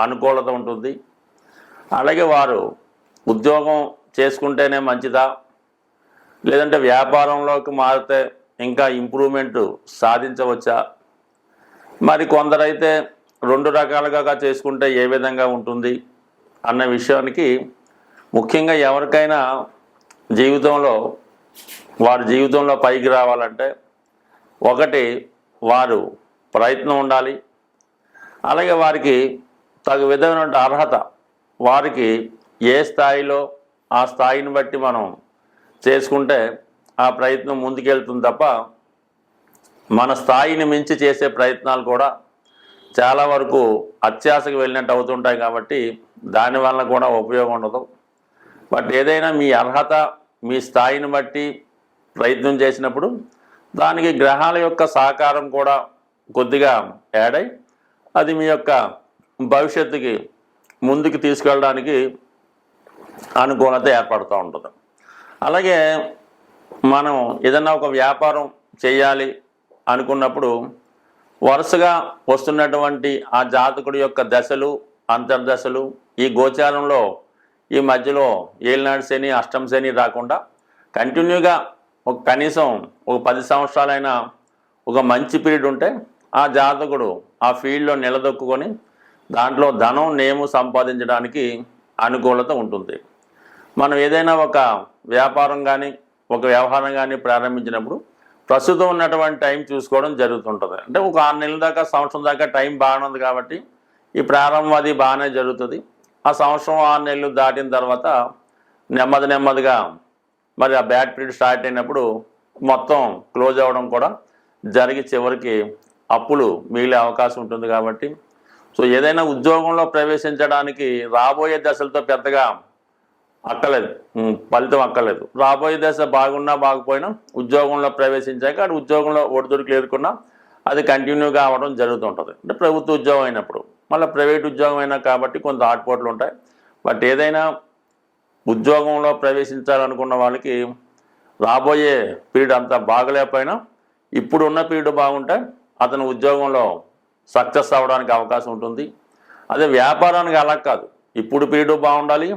అనుకూలత ఉంటుంది. అలాగే వారు ఉద్యోగం చేసుకుంటేనే మంచిదా? లేదంటే వ్యాపారంలోకి మారితే ఇంకా ఇంప్రూవ్మెంట్ సాధించవచ్చా? మరి కొందరైతే రెండు రకాలుగా చేసుకుంటే ఏ విధంగా ఉంటుంది? అన్న విషయానికి ముఖ్యంగా ఎవరికైనా జీవితంలో వారి జీవితంలో పైకి రావాలంటే ఒకటి వారు ప్రయత్నం ఉండాలి. అలాగే వారికి తగు విధమైన అర్హత వారికి ఏ స్థాయిలో ఆ స్థాయిని బట్టి మనం చేసుకుంటే ఆ ప్రయత్నం ముందుకెళ్తుంది తప్ప మన స్థాయిని మించి చేసే ప్రయత్నాలు కూడా చాలా వరకు అత్యాశకు వెళ్ళినట్టు అవుతుంటాయి కాబట్టి దానివల్ల కూడా ఉపయోగం ఉండదు. బట్ ఏదైనా మీ అర్హత మీ స్థాయిని బట్టి ప్రయత్నం చేసినప్పుడు దానికి గ్రహాల యొక్క సహకారం కూడా కొద్దిగా యాడ్ అయి అది మీ యొక్క భవిష్యత్తుకి ముందుకు తీసుకెళ్ళడానికి అనుకూలత ఏర్పడుతూ ఉంటుంది. అలాగే మనం ఏదన్నా ఒక వ్యాపారం చేయాలి అనుకున్నప్పుడు వరుసగా వస్తున్నటువంటి ఆ జాతకుడి యొక్క దశలు అంతర్దశలు ఈ గోచారంలో ఈ మధ్యలో ఏలినాడు శని అష్టం శని రాకుండా కంటిన్యూగా ఒక కనీసం ఒక పది సంవత్సరాలైనా ఒక మంచి పీరియడ్ ఉంటే ఆ జాతకుడు ఆ ఫీల్డ్లో నిలదొక్కుని దాంట్లో ధనం నేము సంపాదించడానికి అనుకూలత ఉంటుంది. మనం ఏదైనా ఒక వ్యాపారం కానీ ఒక వ్యవహారం కానీ ప్రారంభించినప్పుడు ప్రస్తుతం ఉన్నటువంటి టైం చూసుకోవడం జరుగుతుంటుంది. అంటే ఒక ఆరు నెలల దాకా సంవత్సరం దాకా టైం బాగానే ఉంది కాబట్టి ఈ ప్రారంభం అది బాగానే జరుగుతుంది. ఆ సంవత్సరం ఆరు నెలలు దాటిన తర్వాత నెమ్మది నెమ్మదిగా మరి ఆ బ్యాడ్ పీరియడ్ స్టార్ట్ అయినప్పుడు మొత్తం క్లోజ్ అవ్వడం కూడా జరిగి చివరికి అప్పులు మిగిలే అవకాశం ఉంటుంది కాబట్టి సో ఏదైనా ఉద్యోగంలో ప్రవేశించడానికి రాబోయే దశలతో పెద్దగా అక్కలేదు ఫలితం అక్కలేదు రాబోయే దశ బాగున్నా బాగుపోయినా ఉద్యోగంలో ప్రవేశించాక అటు ఉద్యోగంలో ఒడిదుడుకులు ఎదుర్కొన్నా అది కంటిన్యూగా అవ్వడం జరుగుతుంటుంది. అంటే ప్రభుత్వ ఉద్యోగం అయినప్పుడు. మళ్ళీ ప్రైవేట్ ఉద్యోగం అయినా కాబట్టి కొంత ఆటుపోట్లు ఉంటాయి. బట్ ఏదైనా ఉద్యోగంలో ప్రవేశించాలనుకున్న వాళ్ళకి రాబోయే పీరియడ్ అంతా బాగలేకపోయినా ఇప్పుడున్న పీరియడ్ బాగుంటే అతను ఉద్యోగంలో సక్సెస్ అవ్వడానికి అవకాశం ఉంటుంది. అదే వ్యాపారానికి అలా కాదు. ఇప్పుడు పీరియడ్ బాగుండాలి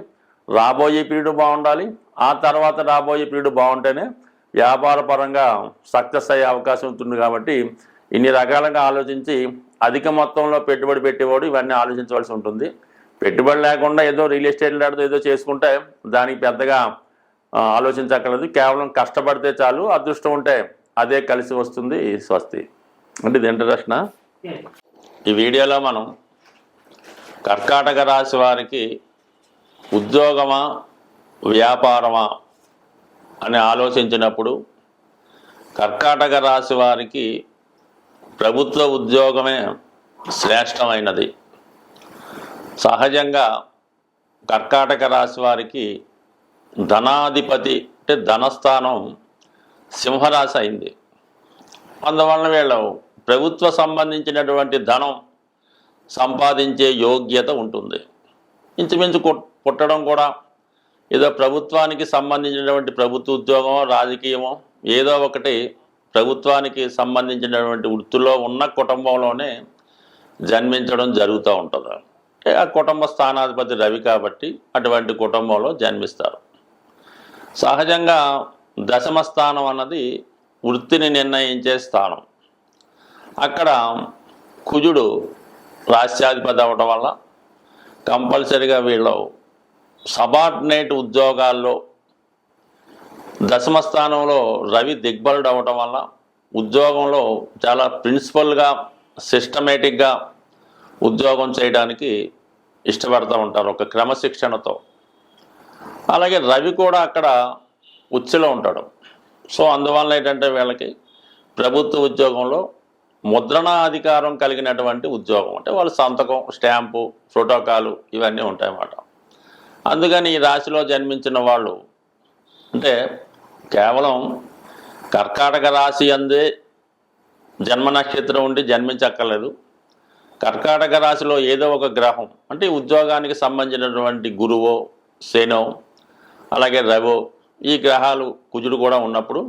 రాబోయే పీరియడ్ బాగుండాలి ఆ తర్వాత రాబోయే పీరియడ్ బాగుంటేనే వ్యాపార పరంగా సక్సెస్ అయ్యే అవకాశం ఉంటుంది కాబట్టి ఇన్ని రకాలుగా ఆలోచించి అధిక మొత్తంలో పెట్టుబడి పెట్టేవాడు ఇవన్నీ ఆలోచించవలసి ఉంటుంది. పెట్టుబడి లేకుండా ఏదో రియల్ ఎస్టేట్ లాంటిది ఏదో చేసుకుంటే దానికి పెద్దగా ఆలోచించక్కర్లేదు. కేవలం కష్టపడితే చాలు అదృష్టం ఉంటే అదే కలిసి వస్తుంది స్వస్తి. అంటే ఇది ఇంట్రడక్షన్ ఈ వీడియోలో మనం కర్కాటక రాశి వారికి ఉద్యోగమా వ్యాపారమా అని ఆలోచించినప్పుడు కర్కాటక రాశి వారికి ప్రభుత్వ ఉద్యోగమే శ్రేష్టమైనది. సహజంగా కర్కాటక రాశి వారికి ధనాధిపతి అంటే ధనస్థానం సింహరాశి అయింది. అందువలన వీళ్ళు ప్రభుత్వ సంబంధించినటువంటి ధనం సంపాదించే యోగ్యత ఉంటుంది. ఇంచుమించు పుట్టడం కూడా ఏదో ప్రభుత్వానికి సంబంధించినటువంటి ప్రభుత్వ ఉద్యోగమో రాజకీయమో ఏదో ఒకటి ప్రభుత్వానికి సంబంధించినటువంటి వృత్తిలో ఉన్న కుటుంబంలోనే జన్మించడం జరుగుతూ ఉంటుంది. ఆ కుటుంబ స్థానాధిపతి రవి కాబట్టి అటువంటి కుటుంబంలో జన్మిస్తారు. సహజంగా దశమ స్థానం అన్నది వృత్తిని నిర్ణయించే స్థానం. అక్కడ కుజుడు రాష్ట్రాధిపతి అవ్వటం వల్ల కంపల్సరిగా వీళ్ళు సబార్డినేట్ ఉద్యోగాల్లో దశమ స్థానంలో రవి దిగ్బలుడు అవ్వటం వల్ల ఉద్యోగంలో చాలా ప్రిన్సిపల్గా సిస్టమేటిక్గా ఉద్యోగం చేయడానికి ఇష్టపడుతూ ఉంటారు ఒక క్రమశిక్షణతో. అలాగే రవి కూడా అక్కడ ఉచ్చులో ఉంటాడు. సో అందువల్ల ఏంటంటే వీళ్ళకి ప్రభుత్వ ఉద్యోగంలో ముద్రణాధికారం కలిగినటువంటి ఉద్యోగం అంటే వాళ్ళ సంతకం స్టాంపు ప్రోటోకాలు ఇవన్నీ ఉంటాయన్నమాట. అందుకని ఈ రాశిలో జన్మించిన వాళ్ళు అంటే కేవలం కర్కాటక రాశి అందే జన్మ నక్షత్రం ఉండి జన్మించక్కర్లేదు. కర్కాటక రాశిలో ఏదో ఒక గ్రహం అంటే ఉద్యోగానికి సంబంధించినటువంటి గురువో శనో అలాగే రవో ఈ గ్రహాలు కుజుడు కూడా ఉన్నప్పుడు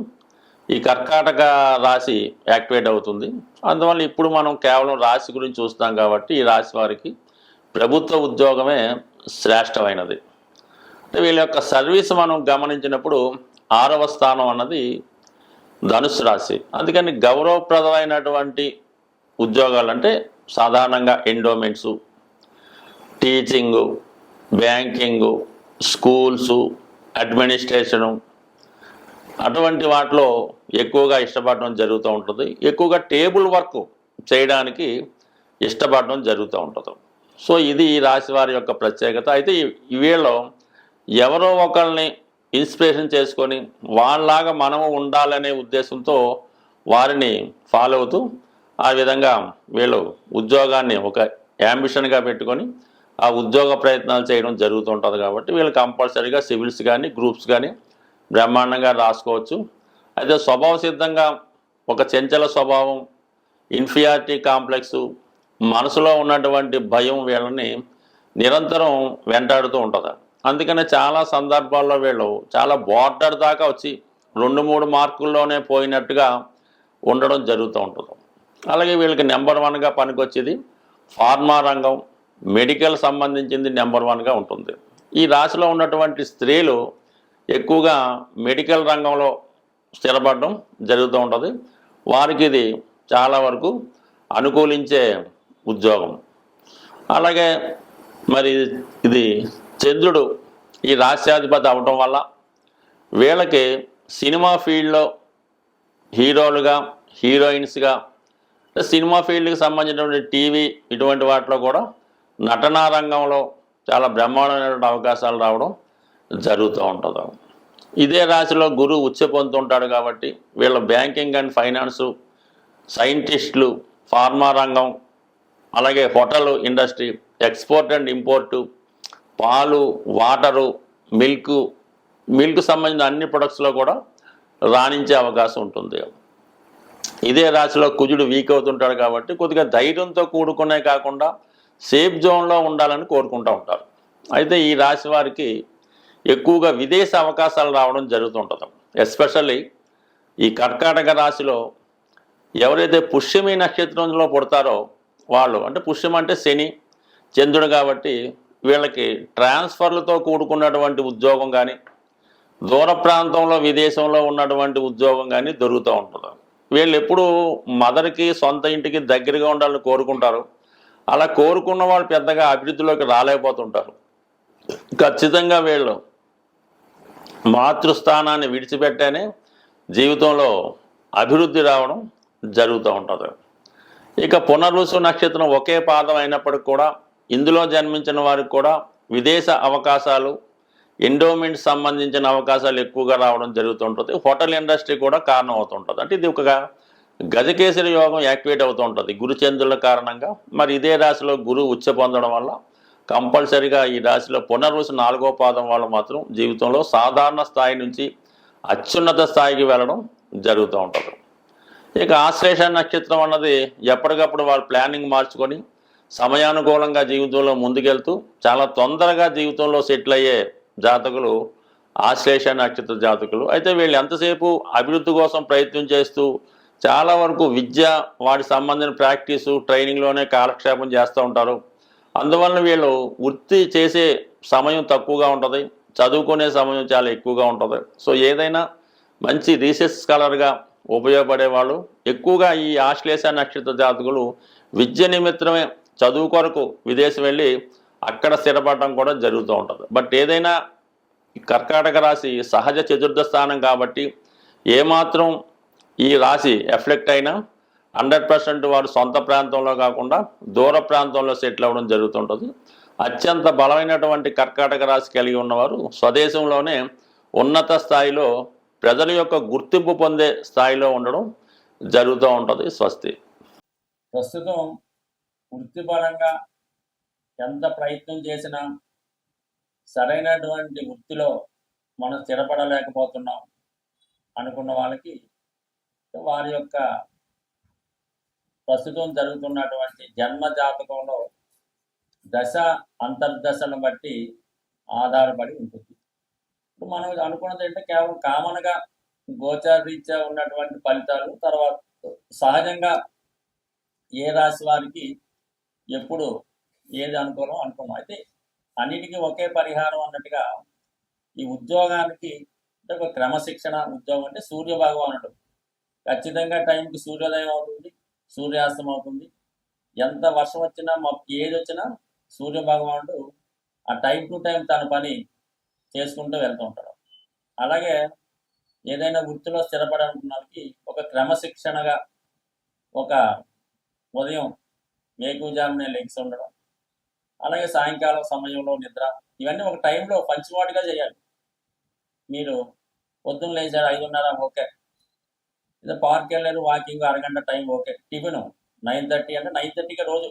ఈ కర్కాటక రాశి యాక్టివేట్ అవుతుంది. అందువల్ల ఇప్పుడు మనం కేవలం రాశి గురించి చూస్తాం కాబట్టి ఈ రాశి వారికి ప్రభుత్వ ఉద్యోగమే శ్రేష్టమైనది. అంటే వీళ్ళ యొక్క సర్వీస్ మనం గమనించినప్పుడు ఆరవ స్థానం అన్నది ధనుసు రాశి. అందుకని గౌరవప్రదమైనటువంటి ఉద్యోగాలు అంటే సాధారణంగా endowments teaching banking schools administration అటువంటి వాటిలో ఎక్కువగా ఇష్టపడడం జరుగుతూ ఉంటుంది. ఎక్కువగా టేబుల్ వర్క్ చేయడానికి ఇష్టపడడం జరుగుతూ ఉంటుంది. సో ఇది ఈ రాశి వారి యొక్క ప్రత్యేకత. అయితే వీళ్ళు ఎవరో ఒకరిని ఇన్స్పిరేషన్ చేసుకొని వాళ్ళలాగా మనము ఉండాలనే ఉద్దేశంతో వారిని ఫాలో అవుతూ ఆ విధంగా వీళ్ళు ఉద్యోగాన్ని ఒక యాంబిషన్గా పెట్టుకొని ఆ ఉద్యోగ ప్రయత్నాలు చేయడం జరుగుతుంటుంది కాబట్టి వీళ్ళు కంపల్సరీగా సివిల్స్ కానీ గ్రూప్స్ కానీ బ్రహ్మాండంగా రాసుకోవచ్చు. అయితే స్వభావ సిద్ధంగా ఒక చెంచల స్వభావం ఇన్ఫియారిటీ కాంప్లెక్స్ మనసులో ఉన్నటువంటి భయం వీళ్ళని నిరంతరం వెంటాడుతూ ఉంటుంది. అందుకనే చాలా సందర్భాల్లో వీళ్ళు చాలా బోర్డర్ దాకా వచ్చి రెండు మూడు మార్కుల్లోనే పోయినట్టుగా ఉండడం జరుగుతూ ఉంటుంది. అలాగే వీళ్ళకి నెంబర్ వన్గా పనికొచ్చేది ఫార్మా రంగం మెడికల్ సంబంధించింది నెంబర్ వన్గా ఉంటుంది. ఈ రాశిలో ఉన్నటువంటి స్త్రీలు ఎక్కువగా మెడికల్ రంగంలో స్థిరపడడం జరుగుతూ ఉంటుంది. వారికి ఇది చాలా వరకు అనుకూలించే ఉద్యోగం. అలాగే మరి ఇది చంద్రుడు ఈ రాష్ట్రాధిపతి అవటం వల్ల వీళ్ళకి సినిమా ఫీల్డ్లో హీరోలుగా హీరోయిన్స్గా సినిమా ఫీల్డ్కి సంబంధించినటువంటి టీవీ ఇటువంటి వాటిలో కూడా నటనా రంగంలో చాలా బ్రహ్మాండమైనటువంటి అవకాశాలు రావడం జరుగుతూ ఉంటుంది. ఇదే రాశిలో గురువు ఉచ్చ పొందుతుంటాడు కాబట్టి వీళ్ళ బ్యాంకింగ్ అండ్ ఫైనాన్సు సైంటిస్టులు ఫార్మా రంగం అలాగే hotel industry export and import పాలు వాటరు మిల్క్ మిల్క్ సంబంధించిన అన్ని ప్రొడక్ట్స్లో కూడా రాణించే అవకాశం ఉంటుంది. ఇదే రాశిలో కుజుడు వీక్ అవుతుంటాడు కాబట్టి కొద్దిగా ధైర్యంతో కూడుకునే కాకుండా సేఫ్ జోన్లో ఉండాలని కోరుకుంటూ ఉంటారు. అయితే ఈ రాశి వారికి ఎక్కువగా విదేశ అవకాశాలు రావడం జరుగుతుంటుంది. ఎస్పెషల్లీ ఈ కర్కాటక రాశిలో ఎవరైతే పుష్యమి నక్షత్రంలో పుడతారో వాళ్ళు అంటే పుష్యం అంటే శని చంద్రుడు కాబట్టి వీళ్ళకి ట్రాన్స్ఫర్లతో కూడుకున్నటువంటి ఉద్యోగం కానీ దూర ప్రాంతంలో విదేశంలో ఉన్నటువంటి ఉద్యోగం కానీ దొరుకుతూ ఉంటుంది. వీళ్ళు ఎప్పుడు మదర్కి సొంత ఇంటికి దగ్గరగా ఉండాలని కోరుకుంటారు. అలా కోరుకున్న వాళ్ళు పెద్దగా అభివృద్ధిలోకి రాలేకపోతుంటారు. ఖచ్చితంగా వీళ్ళు మాతృస్థానాన్ని విడిచిపెట్టేనే జీవితంలో అభివృద్ధి రావడం జరుగుతూ ఉంటుంది. ఇక పునర్వసు నక్షత్రం ఒకే పాదం అయినప్పటికి కూడా ఇందులో జన్మించిన వారికి కూడా విదేశ అవకాశాలు ఎండోమెంట్ సంబంధించిన అవకాశాలు ఎక్కువగా రావడం జరుగుతుంటుంది హోటల్ ఇండస్ట్రీ కూడా కారణం అవుతుంటుంది అంటే ఇది ఒక గజకేసరి యోగం యాక్టివేట్ అవుతూ ఉంటుంది. గురుచంద్రుల కారణంగా. మరి ఇదే రాశిలో గురువు ఉచ్చ పొందడం వల్ల కంపల్సరిగా ఈ రాశిలో పునర్వసు నాలుగో పాదం వాళ్ళు మాత్రం జీవితంలో సాధారణ స్థాయి నుంచి అత్యున్నత స్థాయికి వెళ్ళడం జరుగుతూ ఉంటుంది. ఇక ఆశ్లేష నక్షత్రం అన్నది ఎప్పటికప్పుడు వాళ్ళు ప్లానింగ్ మార్చుకొని సమయానుకూలంగా జీవితంలో ముందుకెళ్తూ చాలా తొందరగా జీవితంలో సెటిల్ అయ్యే జాతకులు ఆశ్లేష నక్షత్ర జాతకులు. అయితే వీళ్ళు ఎంతసేపు అభివృద్ధి కోసం ప్రయత్నం చేస్తూ చాలా వరకు విద్య వాటి సంబంధించిన ప్రాక్టీసు ట్రైనింగ్లోనే కాలక్షేపం చేస్తూ ఉంటారు. అందువలన వీళ్ళు వృత్తి చేసే సమయం తక్కువగా ఉంటుంది చదువుకునే సమయం చాలా ఎక్కువగా ఉంటుంది. సో ఏదైనా మంచి రీసెర్చ్ స్కాలర్గా ఉపయోగపడేవాళ్ళు ఎక్కువగా ఈ ఆశ్లేష నక్షత్ర జాతకులు విద్య నిమిత్తమే చదువు కొరకు విదేశం వెళ్ళి అక్కడ స్థిరపడటం కూడా జరుగుతూ ఉంటుంది. బట్ ఏదైనా కర్కాటక రాశి సహజ చతుర్థ స్థానం కాబట్టి ఏమాత్రం ఈ రాశి ఎఫ్లెక్ట్ అయినా హండ్రెడ్ పర్సెంట్ వారు సొంత ప్రాంతంలో కాకుండా దూర ప్రాంతంలో సెటిల్ అవ్వడం జరుగుతుంటుంది. అత్యంత బలమైనటువంటి కర్కాటక రాశి కలిగి ఉన్నవారు స్వదేశంలోనే ఉన్నత స్థాయిలో ప్రజల యొక్క గుర్తింపు పొందే స్థాయిలో ఉండడం జరుగుతూ ఉంటుంది స్వస్తి. ప్రస్తుతం వృత్తిపరంగా ఎంత ప్రయత్నం చేసినా సరైనటువంటి వృత్తిలో మనం స్థిరపడలేకపోతున్నాం అనుకున్న వాళ్ళకి వారి యొక్క ప్రస్తుతం జరుగుతున్నటువంటి జన్మ జాతకంలో దశ అంతర్దశను బట్టి ఆధారపడి ఉంటుంది. ఇప్పుడు మనం అనుకున్నది ఏంటంటే కేవలం కామన్గా గోచారీత్యా ఉన్నటువంటి ఫలితాలు తర్వాత సహజంగా ఏ రాశి వారికి ఎప్పుడు ఏది అనుకూలం అనుకున్నాం అయితే అన్నిటికీ ఒకే పరిహారం అన్నట్టుగా ఈ ఉద్యోగానికి అంటే ఒక క్రమశిక్షణ ఉద్యోగం అంటే సూర్య భగవానుడు. ఖచ్చితంగా టైంకి సూర్యోదయం అవుతుంది సూర్యాస్తం అవుతుంది ఎంత వర్షం వచ్చినా మాకు ఏది వచ్చినా సూర్య భగవానుడు ఆ టైం టు టైం తన పని చేసుకుంటూ వెళ్తూ ఉంటాడు. అలాగే ఏదైనా వృత్తిలో స్థిరపడాలనుకున్న ఒక క్రమశిక్షణగా ఒక ఉదయం మేకుజామునే లెగ్స్ ఉండడం అలాగే సాయంకాలం సమయంలో నిద్ర ఇవన్నీ ఒక టైంలో పంచివాటుగా చేయాలి. మీరు పొద్దున్న లేచారు ఐదున్నర ఓకే. ఏదో పార్క్ వెళ్ళారు వాకింగ్ అరగంట time okay tiffin nine thirty అంటే నైన్ థర్టీకి రోజు.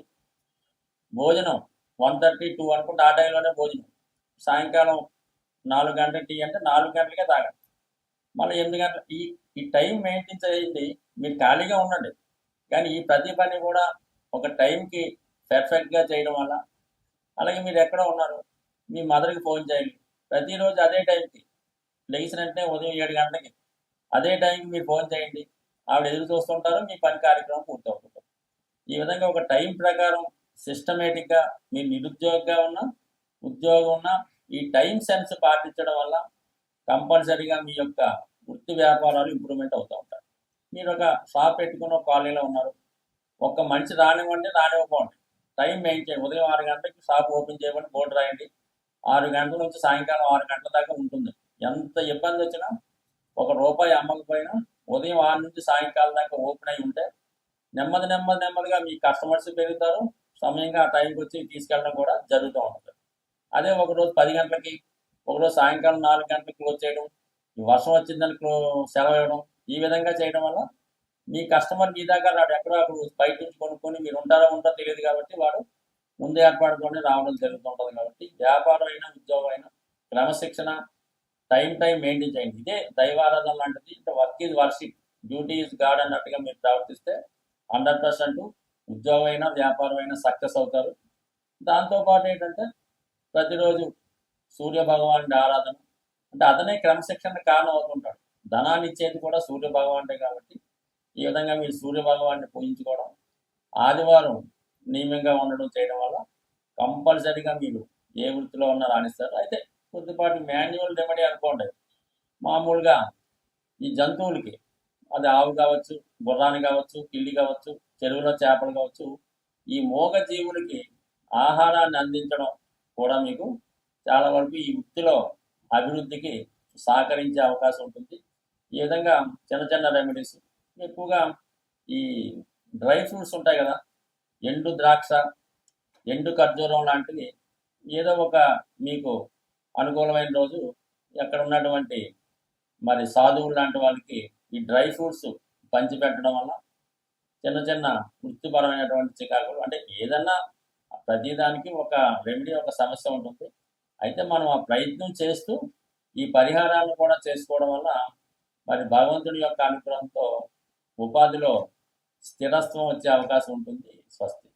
భోజనం వన్ థర్టీ టూ అనుకుంటే ఆ టైంలోనే భోజనం. సాయంకాలం నాలుగు గంటల టీ అంటే నాలుగు గంటలకే తాగండి మళ్ళీ ఎనిమిది గంటల ఈ ఈ టైం మెయింటైన్ చేయండి మీరు ఖాళీగా ఉండండి. కానీ ఈ ప్రతి పని కూడా ఒక టైంకి పెర్ఫెక్ట్గా చేయడం వల్ల. అలాగే మీరు ఎక్కడ ఉన్నారు మీ మదర్కి ఫోన్ చేయండి. ప్రతిరోజు అదే టైంకి లేచిన ఉదయం ఏడు గంటలకి అదే టైంకి మీరు ఫోన్ చేయండి. ఆవిడ ఎదురు చూస్తుంటారు మీ పని కార్యక్రమం పూర్తవుతుంది ఈ విధంగా ఒక టైం ప్రకారం సిస్టమేటిక్గా మీరు నిరుద్యోగిగా ఉన్నా ఉద్యోగం ఉన్నా ఈ టైం సెన్స్ పాటించడం వల్ల కంపల్సరీగా మీ యొక్క వృత్తి వ్యాపారాలు ఇంప్రూవ్మెంట్ అవుతూ ఉంటాయి. మీరు ఒక షాప్ పెట్టుకున్న ఒక కాలనీలో ఉన్నారు. ఒక మనిషి రానివ్వండి రానివ్వకండి. టైం మెయింటైన్ ఉదయం ఆరు గంటలకి షాప్ ఓపెన్ చేయమని బోర్డు రాయండి. ఆరు గంటల నుంచి సాయంకాలం ఆరు గంటల దాకా ఉంటుంది. ఎంత ఇబ్బంది వచ్చినా ఒక రూపాయి అమ్మకపోయినా ఉదయం ఆరు నుంచి సాయంకాలం దాకా ఓపెన్ అయి ఉంటే నెమ్మది నెమ్మది నెమ్మదిగా మీ కస్టమర్స్ పెరుగుతారు. సమయంగా ఆ టైంకి వచ్చి తీసుకెళ్ళడం కూడా జరుగుతూ ఉంటుంది. అదే ఒకరోజు పది గంటలకి ఒకరోజు సాయంకాలం నాలుగు గంటలకు క్లోజ్ చేయడం ఈ వర్షం వచ్చిందని క్లో సెలవు ఇవ్వడం ఈ విధంగా చేయడం వల్ల మీ కస్టమర్ మీ దగ్గర రాడు. ఎక్కడో అక్కడ బయట నుంచి కొనుక్కొని మీరు ఉంటారో ఉంటారో తెలియదు కాబట్టి వాడు ముందు ఏర్పాటుతోనే రావడం జరుగుతుంటుంది కాబట్టి వ్యాపారం అయినా ఉద్యోగం అయినా క్రమశిక్షణ టైం టైం మెయింటైన్ చేయండి. ఇదే దైవారాధన లాంటిది. అంటే work is worship duty is God అన్నట్టుగా మీరు ప్రవర్తిస్తే హండ్రెడ్ పర్సెంట్ ఉద్యోగం అయినా వ్యాపారం అయినా సక్సెస్ అవుతారు దాంతోపాటు ఏంటంటే ప్రతిరోజు సూర్య భగవానుడి ఆరాధన. అంటే అతనే క్రమశిక్షణ కారణం అవుతుంటాడు. ధనాన్ని ఇచ్చేది కూడా సూర్య భగవానుడే కాబట్టి ఈ విధంగా మీరు సూర్య భగవాన్ని పూజించుకోవడం ఆదివారం నియమంగా ఉండడం చేయడం వల్ల కంపల్సరీగా మీరు ఏ వృత్తిలో ఉన్నా రాణిస్తారు. అయితే కొద్దిపాటి మాన్యువల్ రెమెడీ అనుకోండి. మామూలుగా ఈ జంతువులకి అది ఆవు కావచ్చు గుర్రాన్ని కావచ్చు పిల్లి కావచ్చు చెరువులో చేపలు కావచ్చు ఈ మోగ జీవులకి ఆహారాన్ని అందించడం కూడా మీకు చాలా వరకు ఈ వృత్తిలో అభివృద్ధికి సహకరించే అవకాశం ఉంటుంది. ఈ విధంగా చిన్న చిన్న రెమెడీస్ ఎక్కువగా ఈ డ్రై ఫ్రూట్స్ ఉంటాయి కదా ఎండు ద్రాక్ష ఎండు ఖర్జూరం లాంటివి ఏదో ఒక మీకు అనుకూలమైన రోజు ఎక్కడ ఉన్నటువంటి మరి సాధువులు లాంటి వాళ్ళకి ఈ డ్రై ఫ్రూట్స్ పంచిపెట్టడం వల్ల చిన్న చిన్న వృత్తిపరమైనటువంటి చికాకులు అంటే ఏదన్నా ప్రతిదానికి ఒక రెమెడీ ఒక సమస్య ఉంటుంది. అయితే మనం ఆ ప్రయత్నం చేస్తూ ఈ పరిహారాలను కూడా చేసుకోవడం వల్ల మరి భగవంతుడి యొక్క అనుగ్రహంతో ఉపాధిలో స్థిరత్వం వచ్చే అవకాశం ఉంటుంది స్వస్తి.